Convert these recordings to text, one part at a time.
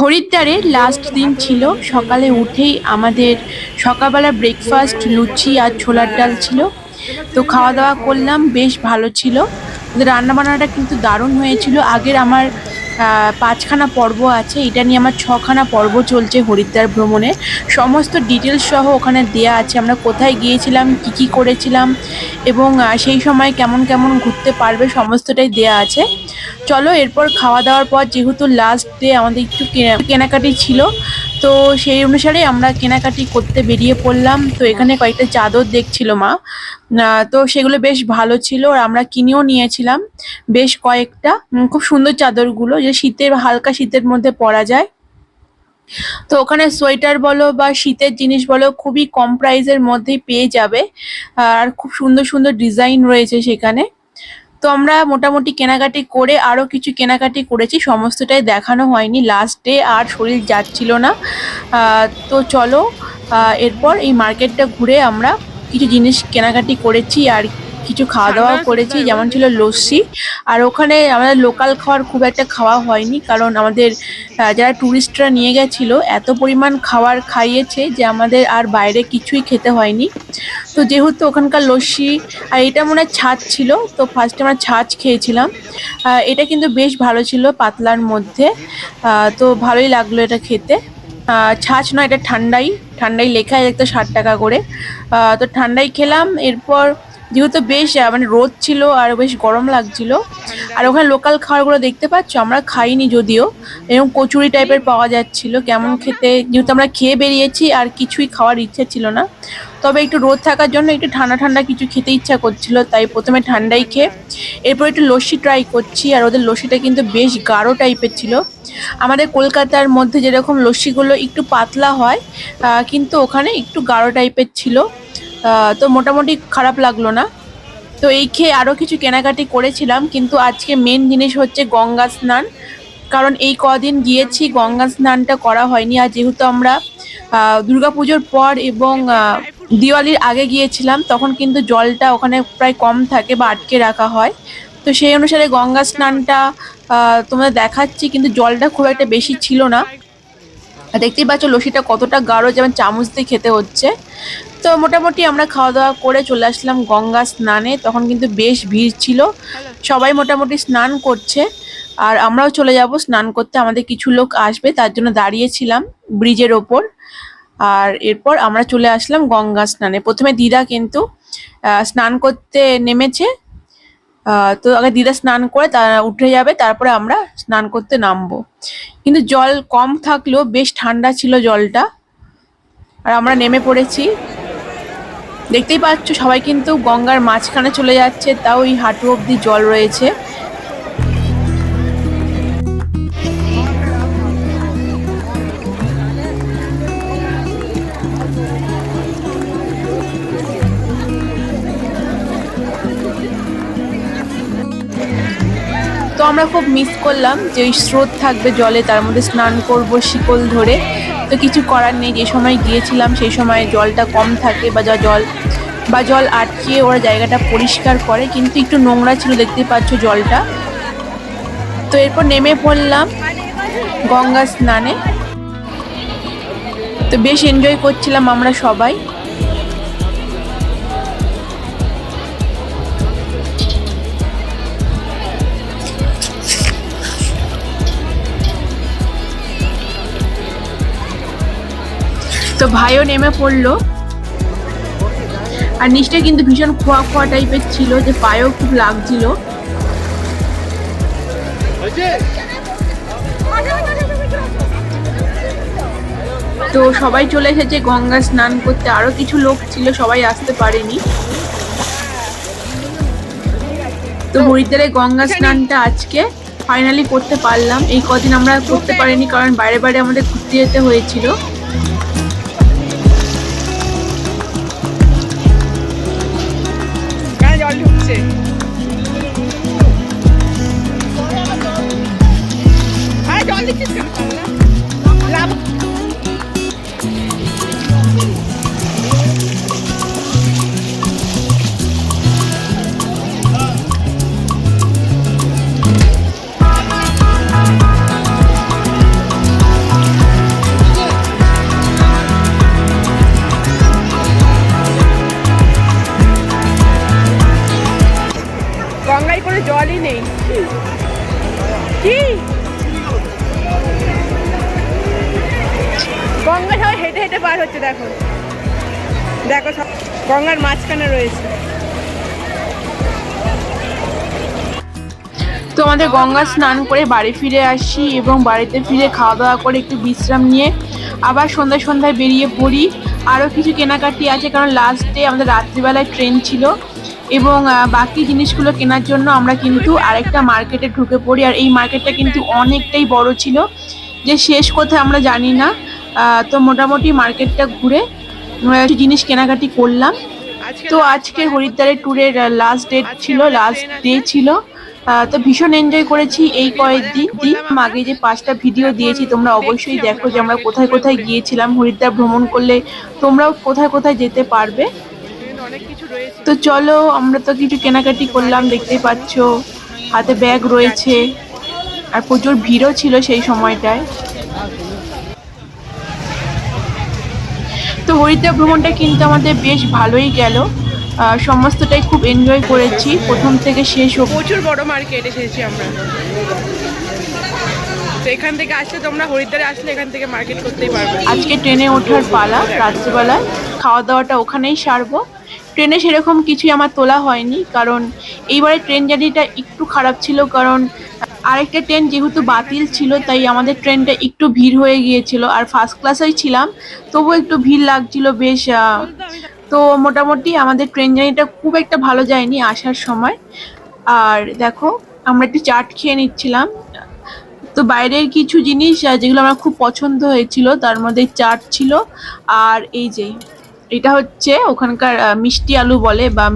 হরিদ্বারে last দিন ছিল। সকালে উঠেই আমাদের সকালবেলা ব্রেকফাস্ট লুচি আর ছোলার ডাল ছিল। তো খাওয়া দাওয়া করলাম, বেশ ভালো ছিল। রান্না বান্নাটা কিন্তু দারুণ হয়েছিল। আগের আমার পাঁচখানা পর্ব আছে। এটা নিয়ে আমার ছখানা পর্ব চলছে হরিদ্বার ভ্রমণে। সমস্ত ডিটেলস সহ ওখানে দেয়া আছে। আমরা কোথায় গিয়েছিলাম, কি কি করেছিলাম এবং সেই সময় কেমন কেমন ঘুরতে পারবে সমস্তটাই দেয়া আছে। চলো, এরপর খাওয়া দাওয়ার পর যেহেতু লাস্ট ডে আমাদের একটু কেনা- কেনাকাটি ছিল। তো সেই অনুসারে আমরা কেনাকাটি করতে বেরিয়ে পড়লাম। তো এখানে কয়েকটা চাদর দেখছিল মা। তো সেগুলো বেশ ভালো ছিল আর আমরা কিনেও নিয়েছিলাম বেশ কয়েকটা। খুব সুন্দর চাদরগুলো যে শীতের, হালকা শীতের মধ্যে পরা যায়। তো ওখানে সোয়েটার বলো বা শীতের জিনিস বলো খুবই কম প্রাইসের মধ্যেই পেয়ে যাবে। আর খুব সুন্দর সুন্দর ডিজাইন রয়েছে সেখানে। তো আমরা মোটামুটি কেনাকাটি করে আরও কিছু কেনাকাটি করেছি, সমস্তটাই দেখানো হয়নি লাস্ট ডে আর শরীর যাচ্ছিল না। তো চলো এরপর এই মার্কেটটা ঘুরে আমরা কিছু জিনিস কেনাকাটি করেছি আর কিছু খাওয়া দাওয়া করেছি যেমন ছিল লস্যি। আর ওখানে আমাদের লোকাল খাবার খুব একটা খাওয়া হয়নি কারণ আমাদের যারা ট্যুরিস্টরা নিয়ে গেছিল এত পরিমাণ খাবার খাইয়েছে যে আমাদের আর বাইরে কিছুই খেতে হয়নি। তো যেহেতু ওখানকার লস্যি আর এটা মনে হয় ছাঁচ ছিল তো ফার্স্টে আমরা ছাঁচ খেয়েছিলাম। এটা কিন্তু বেশ ভালো ছিল পাতলার মধ্যে। তো ভালোই লাগল এটা খেতে। ছাঁচ নয় এটা ঠান্ডাই ঠান্ডাই লেখা একটা ষাট টাকা করে। তো ঠান্ডাই খেলাম এরপর যেহেতু বেশ মানে রোদ ছিল আর বেশ গরম লাগছিল। আর ওখানে লোকাল খাবারগুলো দেখতে পাচ্ছ, আমরা খাইনি যদিও। এরকম কচুরি টাইপের পাওয়া যাচ্ছিল, কেমন খেতে, যেহেতু আমরা খেয়ে বেরিয়েছি আর কিছুই খাওয়ার ইচ্ছা ছিল না। তবে একটু রোদ থাকার জন্য একটু ঠান্ডা ঠান্ডা কিছু খেতে ইচ্ছা করছিল, তাই প্রথমে ঠান্ডাই খেয়ে এরপর একটু লস্যি ট্রাই করছি। আর ওদের লস্যিটা কিন্তু বেশ গাঢ় টাইপের ছিল। আমাদের কলকাতার মধ্যে যেরকম লস্যিগুলো একটু পাতলা হয় কিন্তু ওখানে একটু গাঢ় টাইপের ছিল। তো মোটামুটি খারাপ লাগল না। তো এই খেয়ে আরও কিছু কেনাকাটি করেছিলাম কিন্তু আজকে মেন জিনিস হচ্ছে গঙ্গা স্নান। কারণ এই কদিন গিয়েছি গঙ্গা স্নানটা করা হয়নি। আর যেহেতু আমরা দুর্গাপুজোর পর এবং দিওয়ালির আগে গিয়েছিলাম তখন কিন্তু জলটা ওখানে প্রায় কম থাকে বা আটকে রাখা হয়। তো সেই অনুসারে গঙ্গা স্নানটা আহ, তোমাদের দেখাচ্ছি কিন্তু জলটা খুব একটা বেশি ছিল না। দেখতেই পাচ্ছ লস্যিটা কতটা গাঢ় যেমন চামচ দিয়ে খেতে হচ্ছে। তো মোটামুটি আমরা খাওয়া দাওয়া করে চলে আসলাম গঙ্গা স্নানে তখন কিন্তু বেশ ভিড় ছিল। সবাই মোটামুটি স্নান করছে আর আমরাও চলে যাব স্নান করতে আমাদের কিছু লোক আসবে তার জন্য দাঁড়িয়েছিলাম ব্রিজের ওপর। আর এরপর আমরা চলে আসলাম গঙ্গা স্নানে। প্রথমে দিদা কিন্তু স্নান করতে নেমেছে তো আগে দিদা স্নান করে তারা উঠে যাবে, তারপরে আমরা স্নান করতে নামবো। কিন্তু জল কম থাকলেও বেশ ঠান্ডা ছিল জলটা। আর আমরা নেমে পড়েছি। দেখতেই পাচ্ছ, সবাই কিন্তু গঙ্গার মাঝখানে চলে যাচ্ছে, তাও এই হাঁটু অবধি জল রয়েছে। তো আমরা খুব মিস করলাম যে ওই স্রোত থাকবে জলে, তার মধ্যে স্নান করব শিকল ধরে। তো কিছু করার নেই, যে সময় গিয়েছিলাম সেই সময় জলটা কম থাকে বা যা জল, বা জল আটকে ওরা জায়গাটা পরিষ্কার করে, কিন্তু একটু নোংরা ছিল, দেখতে পাচ্ছ জলটা। তো এরপর নেমে পড়লাম গঙ্গা স্নানে। তো বেশ এনজয় করছিলাম আমরা সবাই। তো ভাইও নেমে পড়ল। আর নিচটা কিন্তু ভীষণ খোয়া খোয়া টাইপের ছিল যে পায়েও খুব লাগছিল। তো সবাই চলে এসেছে গঙ্গা স্নান করতে। আরও কিছু লোক ছিল, সবাই আসতে পারেনি। তো হরিদ্বারে গঙ্গা স্নানটা আজকে ফাইনালি করতে পারলাম। এই কদিন আমরা করতে পারিনি, কারণ বাইরে বাইরে আমাদের ঘুরতে যেতে হয়েছিল। হেঁটে হেঁটে পার হচ্ছে, দেখো। দেখো সব গঙ্গার মাঝখানে রয়েছে। তো আমাদের গঙ্গা স্নান করে বাড়ি ফিরে আসি এবং বাড়িতে ফিরে খাওয়া দাওয়া করে একটু বিশ্রাম নিয়ে আবার সন্ধ্যায় সন্ধ্যায় বেরিয়ে পড়ি। আরও কিছু কেনাকাটি আছে কারণ লাস্ট ডে আমাদের রাত্রিবেলায় ট্রেন ছিল এবং বাকি জিনিসগুলো কেনার জন্য আমরা কিন্তু আরেকটা মার্কেটে ঢুকে পড়ি। আর এই মার্কেটটা কিন্তু অনেকটাই বড় ছিল। যে শেষ কোথায় আমরা জানি না। তো মোটামুটি মার্কেটটা ঘুরে কিছু জিনিস কেনাকাটি করলাম। তো আজকে হরিদ্বারের ট্যুরের লাস্ট ডেট ছিল লাস্ট ডে ছিল। তো ভীষণ এনজয় করেছি এই কয়েকদিন। দিন আগে যে পাঁচটা ভিডিও দিয়েছি তোমরা অবশ্যই দেখো যে আমরা কোথায় কোথায় গিয়েছিলাম হরিদ্বার ভ্রমণ করলে তোমরাও কোথায় কোথায় যেতে পারবে। তো চলো আমরা তো কিছু কেনাকাটি করলাম দেখতে পাচ্ছ। হাতে ব্যাগ রয়েছে। আর প্রচুর ভিড়ও ছিল সেই সময়টায়। তো হরিদ্বার ভ্রমণটা কিন্তু আমাদের বেশ ভালোই গেল। সমস্তটাই খুব এনজয় করেছি। প্রথম থেকে শেষ হোক প্রচুর বড় মার্কেট এসেছি আমরা। তো এখান থেকে আসলে তোমরা হরিদ্বারে আসলে এখান থেকে মার্কেট করতেই পারবে। আজকে ট্রেনে ওঠার পালা রাত্রেবেলায়। খাওয়া দাওয়াটা ওখানেই সারবো। ট্রেনে সেরকম কিছুই আমার তোলা হয়নি কারণ এইবারে ট্রেন জার্নিটা একটু খারাপ ছিল কারণ আরেকটা ট্রেন যেহেতু বাতিল ছিল, তাই আমাদের ট্রেনটা একটু ভিড় হয়ে গিয়েছিল। আর ফার্স্ট ক্লাসেই ছিলাম, তবুও একটু ভিড় লাগছিল, বেশ তো মোটামুটি আমাদের ট্রেন জার্নিটা খুব একটা ভালো যায়নি আসার সময়। আর দেখো, আমরা একটু চাট খেয়ে নিচ্ছিলাম। তো বাইরের কিছু জিনিস যেগুলো আমার খুব পছন্দ হয়েছিল, তার মধ্যে চাট ছিল। আর এই যে, এটা হচ্ছে ওখানকার মিষ্টি আলু বলে বা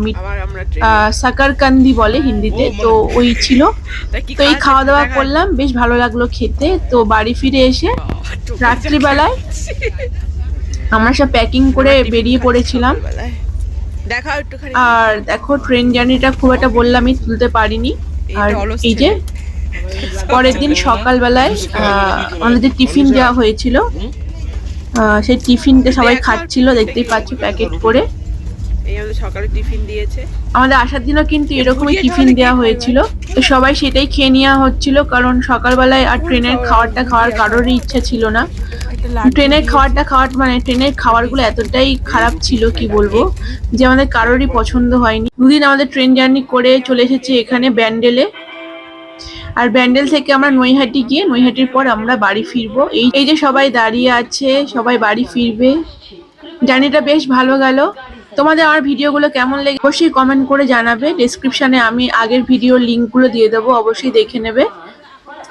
সাকারকান্দি বলে হিন্দিতে তো ওই ছিল। তো এই খাওয়া দাওয়া করলাম বেশ ভালো লাগল খেতে। তো বাড়ি ফিরে এসে রাত্রিবেলায় আমরা সব প্যাকিং করে বেরিয়ে পড়েছিলাম। দেখাও একটুখানি। আর দেখো ট্রেন জার্নিটা খুব একটা বললামই তুলতে পারিনি। আর এই যে পরের দিন সকালবেলায় আমাদের টিফিন দেওয়া হয়েছিল সেই টিফিনটা সবাই খাচ্ছিল দেখতেই পাচ্ছ প্যাকেট করে। এই আমাদের সকালে টিফিন দিয়েছে। আমাদের আসার দিনও কিন্তু এরকমই টিফিন দেওয়া হয়েছিল। তো সবাই সেটাই খেয়ে নেওয়া হচ্ছিল কারণ সকালবেলায় আর ট্রেনের খাবারটা খাওয়ার কারোরই ইচ্ছা ছিল না। ট্রেনের খাবারটা খাওয়ার মানে ট্রেনের খাবারগুলো এতটাই খারাপ ছিল কি বলব যে আমাদের কারোরই পছন্দ হয়নি। দুদিন আমাদের ট্রেন জার্নি করে চলে এসেছি এখানে ব্যান্ডেলে। আর ব্যান্ডেল থেকে আমরা নৈহাটি গিয়ে নৈহাটির পর আমরা বাড়ি ফিরবো। এই এই যে সবাই দাঁড়িয়ে আছে সবাই বাড়ি ফিরবে। জার্নিটা বেশ ভালো গেল। তোমাদের আমার ভিডিওগুলো কেমন লেগে অবশ্যই কমেন্ট করে জানাবে। ডিসক্রিপশানে আমি আগের ভিডিওর লিঙ্কগুলো দিয়ে দেবো, অবশ্যই দেখে নেবে।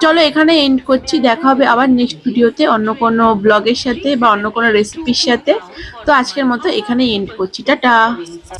চলো এখানে এন্ড করছি। দেখা হবে আবার নেক্সট ভিডিওতে অন্য কোনো ব্লগের সাথে বা অন্য কোনো রেসিপির সাথে। তো আজকের মতো এখানে এন্ড করছি। টাটা।